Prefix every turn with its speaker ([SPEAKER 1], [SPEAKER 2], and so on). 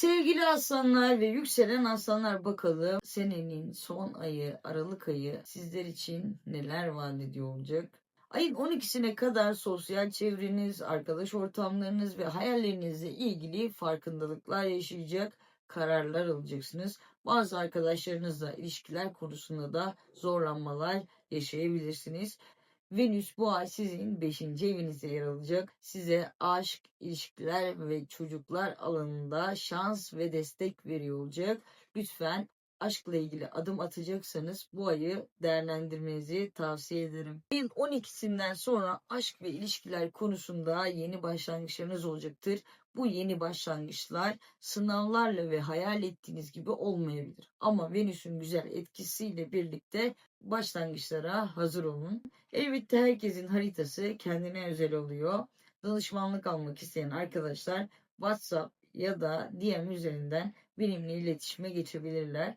[SPEAKER 1] Sevgili aslanlar ve yükselen aslanlar bakalım senenin son ayı Aralık ayı sizler için neler vaat ediyor olacak? Ayın 12'sine kadar sosyal çevreniz, arkadaş ortamlarınız ve hayallerinizle ilgili farkındalıklar yaşayacak, kararlar alacaksınız. Bazı arkadaşlarınızla ilişkiler konusunda da zorlanmalar yaşayabilirsiniz. Venüs bu ay sizin 5. evinizde yer alacak. Size aşk, ilişkiler ve çocuklar alanında şans ve destek veriyor olacak. Lütfen aşkla ilgili adım atacaksanız bu ayı değerlendirmenizi tavsiye ederim. Ayın 12'sinden sonra aşk ve ilişkiler konusunda yeni başlangıçlarınız olacaktır. Bu yeni başlangıçlar sınavlarla ve hayal ettiğiniz gibi olmayabilir. Ama Venüs'ün güzel etkisiyle birlikte başlangıçlara hazır olun. Elbette herkesin haritası kendine özel oluyor. Danışmanlık almak isteyen arkadaşlar WhatsApp ya da DM üzerinden benimle iletişime geçebilirler.